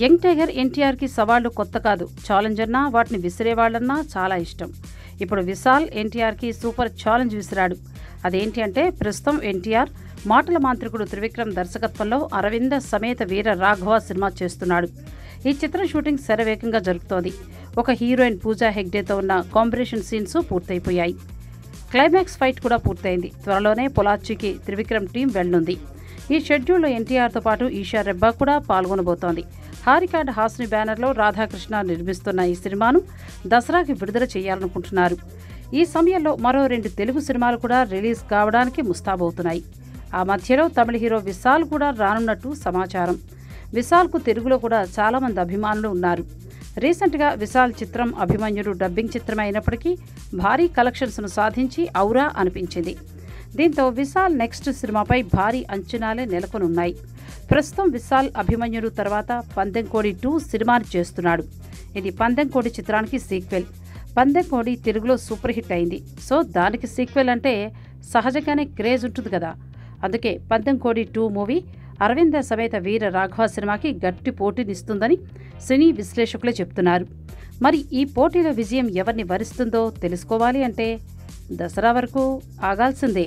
Young tiger ఎన్టీఆర్కి సవాళ్ళు కొత్త కాదు. ఛాలెంజర్నా? వాటిని విసిరేవాళ్ళన్నా చాలా ఇష్టం. ఇప్పుడు విశాల్ ఎన్టీఆర్కి సూపర్ ఛాలెంజ్ విసిరాడు. అదేంటి అంటే ప్రస్తుతం ఎన్టీఆర్ మాటల మాంత్రికుడు త్రివిక్రమ్ దర్శకత్వంలో అరవింద సమేత వీర రాఘవ సినిమా చేస్తున్నాడు. ఈ చిత్రం షూటింగ్ శరవేగంగా జరుగుతోంది ఒక హీరోయిన్ పూజా హెగ్డేతో ఉన్న కాంబినేషన్ సీన్స్ పూర్తయిపోయాయి. క్లైమాక్స్ ఫైట్ కూడా పూర్తయింది. త్వరలోనే పొలాచికి త్రివిక్రమ్ టీం వెళ్నుంది ఈ షెడ్యూల్లో ఎన్టీఆర్తో పాటు ఈషా రెబ్బా కూడా పాల్గొనబోతోంది. హారికాడ్ హాస్ని బ్యానర్లో రాధాకృష్ణ నిర్మిస్తున్న ఈ సినిమాను దసరాకి విడుదల చేయాలనుకుంటున్నారు. ఈ సమయంలో మరో రెండు తెలుగు సినిమాలు కూడా రిలీజ్ కావడానికి ముస్తాబవుతున్నాయి. ఆ మధ్యలో తమిళ హీరో విశాల్ కూడా రానున్నట్టు సమాచారం. విశాల్కు తెలుగులో కూడా చాలామంది అభిమానులు ఉన్నారు. రీసెంట్గా విశాల్ చిత్రం అభిమన్యుడు డబ్బింగ్ చిత్రం అయినప్పటికీ భారీ కలెక్షన్స్ను సాధించి ఔరా అనిపించింది. దీంతో విశాల్ నెక్స్ట్ సినిమాపై భారీ అంచనాలే నెలకొనున్నాయి. ప్రస్తుతం విశాల్ అభిమన్యుడు తర్వాత పందెంకోడి టూ సినిమాని చేస్తున్నాడు. ఇది పందెంకోడి చిత్రానికి సీక్వెల్. పందెంకోడి తెలుగులో సూపర్ హిట్ అయింది. సో దానికి సీక్వెల్ అంటే సహజంగానే క్రేజ్ ఉంటుంది కదా. అందుకే పందెంకోడి టూ మూవీ అరవింద సమేత వీర రాఘవ సినిమాకి గట్టి పోటీనిస్తుందని సినీ విశ్లేషకులే చెప్తున్నారు. మరి ఈ పోటీలో విజయం ఎవరిని వరిస్తుందో తెలుసుకోవాలి అంటే దసరా వరకు ఆగాల్సిందే.